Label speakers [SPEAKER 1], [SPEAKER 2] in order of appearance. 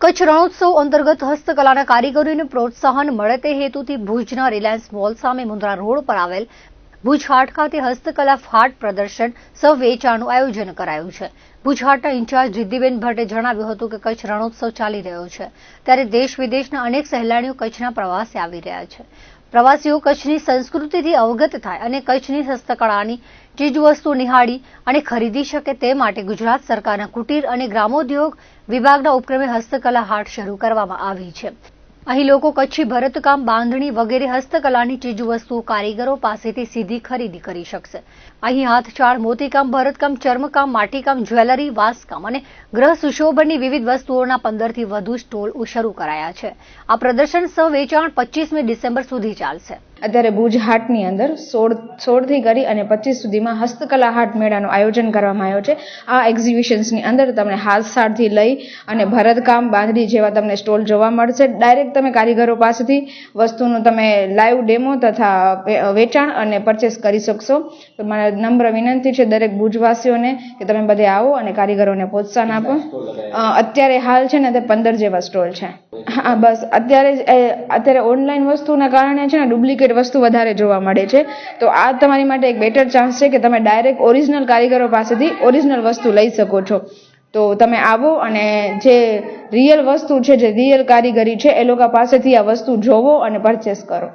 [SPEAKER 1] કચ્છ રણોત્સવ અંતર્ગત હસ્તકલાના કારીગરોને પ્રોત્સાહન મળે તે હેતુથી ભુજના રિલાયન્સ મોલ સામે મુંદ્રા રોડ પર આવેલ ભુજ હાટ ખાતે હસ્તકલા ફાટ પ્રદર્શન સહ વેચાણનું આયોજન કરાયું છે. ભુજ હાટના ઇન્ચાર્જ રિદ્ધિબેન ભટ્ટે જણાવ્યું હતું કે કચ્છ રણોત્સવ ચાલી રહ્યો છે. ત્યારે દેશ વિદેશના અનેક સહેલાણીઓ કચ્છના પ્રવાસે આવી રહ્યા છે. પ્રવાસીઓ કચ્છની સંસ્કૃતિથી અવગત થાય અને કચ્છની હસ્તકળાની ચીજવસ્તુ નિહાળી અને ખરીદી શકે તે માટે ગુજરાત સરકારના કુટીર અને ગ્રામોદ્યોગ વિભાગના ઉપક્રમે હસ્તકલા હાટ શરૂ કરવામાં આવી છે. અહીં લોકો કચ્છી ભરતકામ બાંધણી વગેરે હસ્તકલાની ચીજવસ્તુઓ કારીગરો પાસેથી સીધી ખરીદી કરી શકશે. અહીં હાથચાળ મોતીકામ, ભરતકામ, ચર્મકામ, માટીકામ, જ્વેલરી, વાસકામ અને ગ્રહ સુશોભનની વિવિધ વસ્તુઓના પંદરથી વધુ સ્ટોલ શરૂ કરાયા છે. આ પ્રદર્શન સહ વેચાણ પચીસમી ડિસેમ્બર સુધી ચાલશે.
[SPEAKER 2] અત્યારે ભુજ હાટની અંદર સોળ સોળથી કરી અને પચીસ સુધીમાં હસ્તકલા હાટ મેળાનું આયોજન કરવામાં આવ્યો છે. આ એક્ઝિબિશન્સની અંદર તમને હાથસાળથી લઈ અને ભરતકામ, બાંધણી જેવા તમને સ્ટોલ જોવા મળશે. ડાયરેક્ટ તમે કારીગરો પાસેથી વસ્તુનું તમે લાઈવ ડેમો તથા વેચાણ અને પરચેસ કરી શકશો. તો મારા નમ્ર વિનંતી છે દરેક ભુજવાસીઓને કે તમે બધે આવો અને કારીગરોને પ્રોત્સાહન આપો. અત્યારે હાલ છે ને તે પંદર જેવા સ્ટોલ છે. હા, બસ. અત્યારે અત્યારે ઓનલાઈન વસ્તુના કારણે છે ને ડુપ્લિકેટ વસ્તુ વધારે જોવા મળે છે. તો આ તમારી માટે એક બેટર ચાન્સ છે કે તમે ડાયરેક્ટ ઓરિજિનલ કારીગરો પાસેથી ઓરિજિનલ વસ્તુ લઈ શકો છો. તો તમે આવો અને જે રિયલ વસ્તુ છે, જે રિયલ કારીગરી છે, એ લોકો પાસેથી આ વસ્તુ જોવો અને પરચેસ કરો.